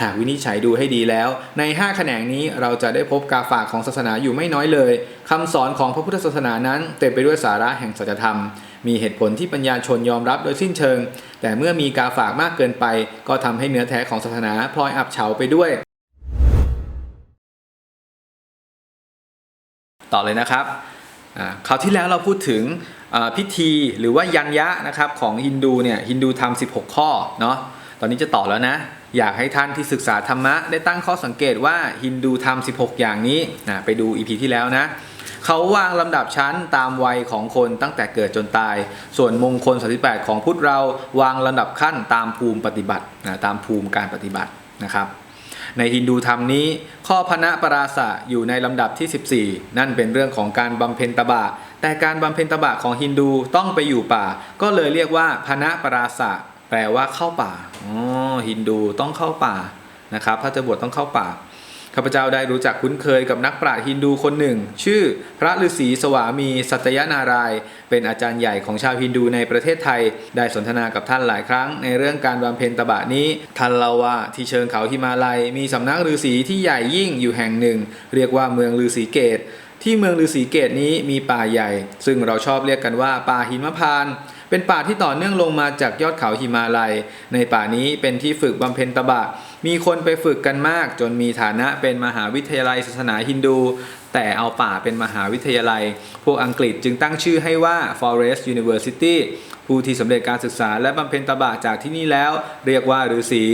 หากวินิจฉัยดูให้ดีแล้ว ใน 5 แขนงนี้เราจะได้พบกาฝากของศาสนาอยู่ไม่น้อยเลยคำสอนของพระพุทธศาสนานั้น เต็มไปด้วยสาระแห่งสัจธรรม มีเหตุผลที่ปัญญาชนยอมรับโดยสิ้นเชิง แต่เมื่อมีกาฝากมากเกินไป ก็ทำให้เนื้อแท้ของศาสนาพลอยอับเฉาไปด้วย ต่อเลยนะครับคราวที่แล้วเราพูดถึง พิธีหรือว่ายันยะนะครับของฮินดูเนี่ยฮินดูทำ16ข้อเนาะตอนนี้จะต่อแล้วนะ อยากให้ท่านที่ศึกษาธรรมะได้ตั้งข้อสังเกตว่าฮินดูทำ16อย่างนี้นะไปดูอีพีที่แล้วนะเขาวางลำดับชั้นตามวัยของคนตั้งแต่เกิดจนตาย ส่วนมงคล38ของพุทธเราวางลำดับขั้นตามภูมิปฏิบัตินะตามภูมิการปฏิบัตินะครับ ในฮินดูธรรมนี้ ข้อพนะปราสะอยู่ในลำดับที่ 14 นั่นเป็นเรื่องของการบำเพ็ญตบะ แต่การบำเพ็ญตบะของฮินดูต้องไปอยู่ป่า ก็เลยเรียกว่าพนะปราสะแปลว่าเข้าป่าอ๋อฮินดูต้องเข้าป่านะครับพระเจ้าบวชต้องเข้าป่า ข้าพเจ้าได้รู้จักคุ้นเคยกับนักปราชญ์ฮินดูคนหนึ่ง ชื่อพระฤาษีสวามีสัตยนาราย เป็นอาจารย์ใหญ่ของชาวฮินดูในประเทศไทย ได้สนทนากับท่านหลายครั้ง ในเรื่องการบำเพ็ญตบะนี้ท่านเล่าว่าที่เชิงเขาฮิมาลัย มีสำนักฤาษีที่ใหญ่ยิ่งอยู่แห่งหนึ่ง เรียกว่าเมืองฤาษีเกตที่เมืองฤาษีเกตนี้มีป่าใหญ่ ซึ่งเราชอบเรียกกันว่าป่าหิมพานเป็นป่าที่ต่อเนื่องลงมาจากยอดเขาหิมาลัย ในป่านี้เป็นที่ฝึกบำเพ็ญตบะ มีคนไปฝึกกันมาก จนมีฐานะเป็นมหาวิทยาลัยศาสนาฮินดู แต่เอาป่าเป็นมหาวิทยาลัย พวกอังกฤษจึงตั้งชื่อให้ว่า Forest University ผู้ที่สำเร็จการศึกษาและบำเพ็ญตบะจากที่นี่แล้ว เรียกว่าฤาษี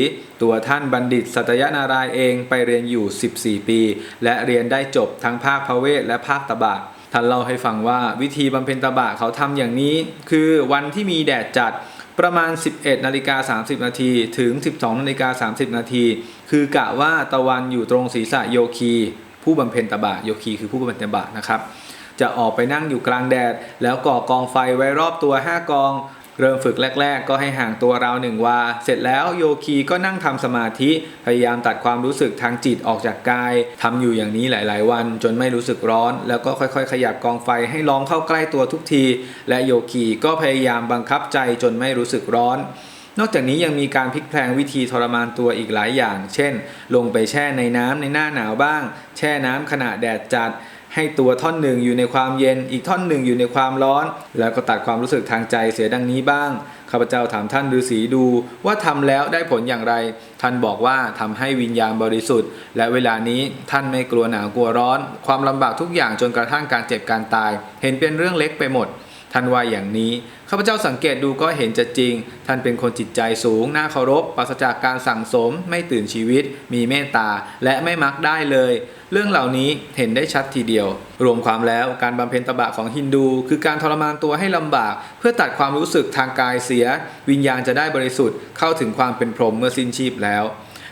ตัวท่านบัณฑิต สัตยนารายเองไปเรียนอยู่ 14 ปี และเรียนได้จบทั้งภาคพระเวทและภาคตบะท่านเล่าให้ฟังว่าวิธีบำเพ็ญตบะเขาทำอย่างนี้ คือวันที่มีแดดจัด ประมาณ 11นาฬิกา30 นาทีถึง 12นาฬิกา30 นาทีคือกะว่าตะวันอยู่ตรงศีรษะโยคี ผู้บำเพ็ญตบะโยคีคือผู้บำเพ็ญตบะนะครับ จะออกไปนั่งอยู่กลางแดด แล้วก่อกองไฟไว้รอบตัว 5 กอง เริ่มฝึกแรก ๆ ก็ให้ห่างตัวราวหนึ่งวา เสร็จแล้วโยคีก็นั่งทำสมาธิ พยายามตัดความรู้สึกทางจิตออกจากกายทำอยู่อย่างนี้หลาย ๆ วัน จนไม่รู้สึกร้อน แล้วก็ค่อย ๆ ขยับกองไฟให้ล้อมเข้าใกล้ตัวทุกที และโยคีก็พยายามบังคับใจจนไม่รู้สึกร้อนนอกจากนี้ยังมีการพลิกแพลงวิธีทรมานตัวอีกหลายอย่าง เช่น ลงไปแช่ในน้ำในหน้าหนาวบ้าง แช่น้ำขณะแดดจัด ให้ตัวท่อนหนึ่งอยู่ในความเย็น อีกท่อนหนึ่งอยู่ในความร้อน แล้วก็ตัดความรู้สึกทางใจเสียดังนี้บ้าง ข้าพเจ้าถามท่านฤาษีดูว่าทำแล้วได้ผลอย่างไร ท่านบอกว่าทำให้วิญญาณบริสุทธิ์ และเวลานี้ท่านไม่กลัวหนาวกลัวร้อน ความลำบากทุกอย่างจนกระทั่งการเจ็บการตาย เห็นเป็นเรื่องเล็กไปหมด ท่านว่าอย่างนี้ข้าพเจ้าสังเกตดูก็เห็นจะจริง ท่านเป็นคนจิตใจสูง น่าเคารพปราศจากการสั่งสม ไม่ตื่นชีวิต มีเมตตา และไม่มักได้เลย เรื่องเหล่านี้เห็นได้ชัดทีเดียว รวมความแล้วการบำเพ็ญตบะของฮินดู คือการทรมานตัวให้ลำบาก เพื่อตัดความรู้สึกทางกายเสีย วิญญาณจะได้บริสุทธิ์เข้าถึงความเป็นพรหมเมื่อสิ้นชีพแล้ว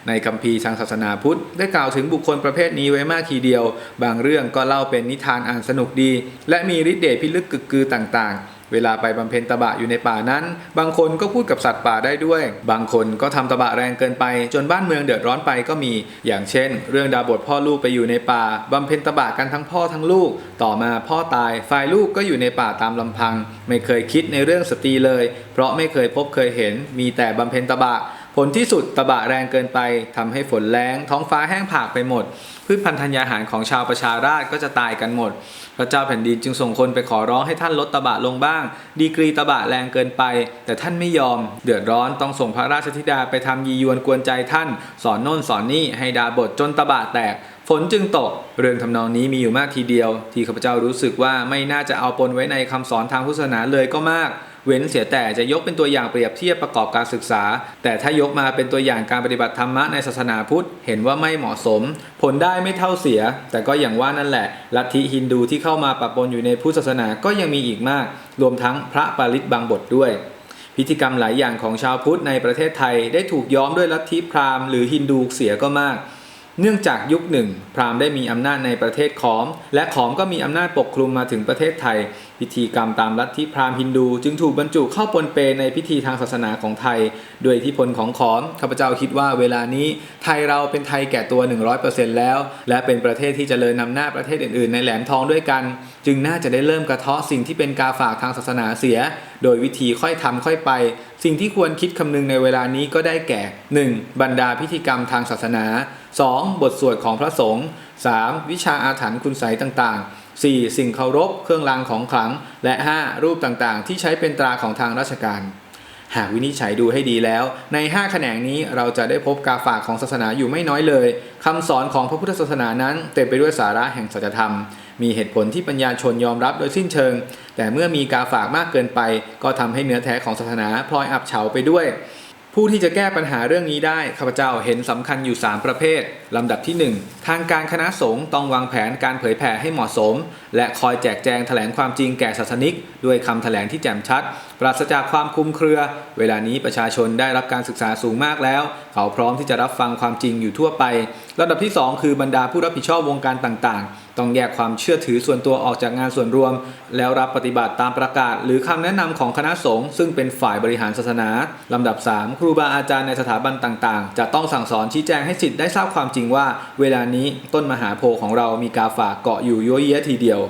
ในคัมภีร์ทางศาสนาพุทธ ได้กล่าวถึงบุคคลประเภทนี้ไว้มากทีเดียว บางเรื่องก็เล่าเป็นนิทานอ่านสนุกดี และมีฤทธิ์เดชพิลึกกึกกือต่างๆเวลาไปบำเพ็ญตบะอยู่ในป่านั้น บางคนก็พูดกับสัตว์ป่าได้ด้วย บางคนก็ทำตบะแรงเกินไป จนบ้านเมืองเดือดร้อนไปก็มี อย่างเช่น เรื่องดาบทพ่อลูกไปอยู่ในป่าบำเพ็ญตบะกันทั้งพ่อทั้งลูก ต่อมาพ่อตาย ฝ่ายลูกก็อยู่ในป่าตามลำพัง ไม่เคยคิดในเรื่องสตรีเลย เพราะไม่เคยพบเคยเห็น มีแต่บำเพ็ญตบะ ผลที่สุดตะบะแรงเกินไปทำให้ฝนแรงท้องฟ้าแห้งผากไปหมด พืชพันธัญญาหารของชาวประชาราษฎร์ก็จะตายกันหมด พระเจ้าแผ่นดินจึงส่งคนไปขอร้องให้ท่านลดตะบะลงบ้าง ดีกรีตะบะแรงเกินไป แต่ท่านไม่ยอม เดือดร้อนต้องส่งพระราชธิดาไปทำยียวนกวนใจท่าน สอนโน่นสอนนี่ให้ดาบทจนตะบะแตกฝนจึงตก เรื่องทำนองนี้มีอยู่มากทีเดียว ที่ข้าพเจ้ารู้สึกว่าไม่น่าจะเอาปนไว้ในคำสอนทางพุทธศาสนาเลยก็มาก เว้นเสียแต่จะยกเป็นตัวอย่างเปรียบเทียบประกอบการศึกษา แต่ถ้ายกมาเป็นตัวอย่างการปฏิบัติธรรมะในศาสนาพุทธ เห็นว่าไม่เหมาะสม ผลได้ไม่เท่าเสีย แต่ก็อย่างว่านั่นแหละ ลัทธิฮินดูที่เข้ามาปะปนอยู่ในพุทธศาสนาก็ยังมีอีกมาก รวมทั้งพระปาริตบางบทด้วยพิธีกรรมหลายอย่างของชาวพุทธในประเทศไทยได้ถูกย้อมด้วยลัทธิพราหมณ์หรือฮินดูเสียก็มาก เนื่องจากยุคหนึ่ง พราหมณ์ได้มีอำนาจในประเทศขอม และขอมก็มีอำนาจปกคลุมมาถึงประเทศไทย พิธีกรรมตามลัทธิพราหมณ์ฮินดู จึงถูกบรรจุเข้าปนเปในพิธีทางศาสนาของไทย โดยอิทธิพลของขอมข้าพเจ้าคิดว่าเวลานี้ ไทยเราเป็นไทยแก่ตัว 100%แล้ว และเป็นประเทศที่จเจริญนำหน้าประเทศอื่นๆ ในแหลมทองด้วยกัน จึงน่าจะได้เริ่มกระเทาะสิ่งที่เป็นกาฝากทางศาสนาเสีย โดยวิธีค่อยทำค่อยไป สิ่งที่ควรคิดคำนึงในเวลานี้ก็ได้แก่ 1. บรรดาพิธีกรรมทางศาสนา 2. บทสวดของพระสงฆ์ 3. วิชาอาถรรพ์คุณไสยต่างๆ 4. สิ่งเคารพ เครื่องรางของขลัง และ 5. รูปต่างๆ ที่ใช้เป็นตราของทางราชการ หากวินิจฉัยดูให้ดีแล้ว ใน 5 แขนงนี้เราจะได้พบกาฝากของศาสนาอยู่ไม่น้อยเลยคำสอนของพระพุทธศาสนานั้น เต็มไปด้วยสาระแห่งสัจธรรม มีเหตุผลที่ปัญญาชนยอมรับโดยสิ้นเชิง แต่เมื่อมีกาฝากมากเกินไป ก็ทำให้เนื้อแท้ของศาสนาพลอยอับเฉาไปด้วย ผู้ที่จะแก้ปัญหาเรื่องนี้ได้ข้าพเจ้าเห็นสำคัญอยู่ 3 ประเภท ลำดับที่ 1 ทางการคณะสงฆ์ต้องวางแผนการเผยแผ่ให้เหมาะสม และคอยแจกแจงแถลงความจริงแก่ศาสนิก ด้วยคำแถลงที่แจ่มชัด ปราศจากความคลุมเครือ เวลานี้ประชาชนได้รับการศึกษาสูงมากแล้ว เขาพร้อมที่จะรับฟังความจริงอยู่ทั่วไปลำดับที่ 2 คือบรรดาผู้รับผิดชอบวงการต่างๆต้องแยกความเชื่อถือส่วนตัวออกจากงานส่วนรวม แล้วรับปฏิบัติตามประกาศ หรือคำแนะนำของคณะสงฆ์ซึ่งเป็นฝ่ายบริหารศาสนาลำดับ 3 ครูบาอาจารย์ในสถาบันต่างๆ จะต้องสั่งสอนชี้แจงให้สิทธิ์ได้ทราบความจริงว่า เวลานี้ต้นมหาโพธิ์ของเรามีกาฝากเกาะอยู่ยั่วเยี้ยทีเดียว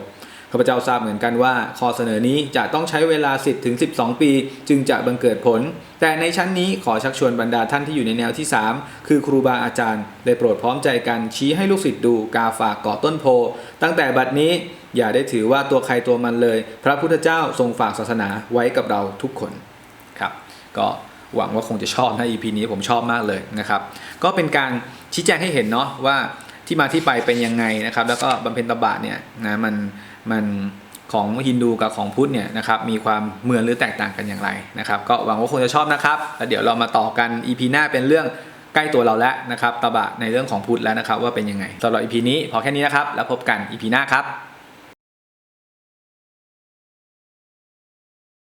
ข้าพเจ้าทราบเหมือนกันว่าข้อเสนอนี้จะต้องใช้เวลา 10ถึง12 ปี จึงจะบังเกิดผล แต่ในชั้นนี้ขอชักชวนบรรดาท่านที่อยู่ในแนวที่ 3 คือครูบาอาจารย์ได้โปรดพร้อมใจกันชี้ให้ลูกศิษย์ดูกาฝากเกาะต้นโพ ตั้งแต่บัดนี้อย่าได้ถือว่าตัวใครตัวมันเลย พระพุทธเจ้าทรงฝากศาสนาไว้กับเราทุกคนครับก็หวังว่าคงจะชอบนะ EP นี้ผมชอบมากเลยนะครับก็เป็นการชี้แจงให้เห็นเนาะว่าที่มาที่ไปเป็นยังไงนะครับแล้วก็บำเพ็ญตบะเนี่ยนะมัน มันของฮินดูกับของพุทธเนี่ยนะครับมีความเหมือนหรือแตกต่างกันอย่างไรนะครับ ก็หวังว่าคงจะชอบนะครับแล้วเดี๋ยวเรามาต่อกัน EP หน้าเป็นเรื่องใกล้ตัวเราแล้วนะครับตบะในเรื่องของพุทธแล้วนะครับว่าเป็นยังไงสำหรับ EP นี้พอแค่นี้นะครับแล้วพบกัน EP หน้าครับ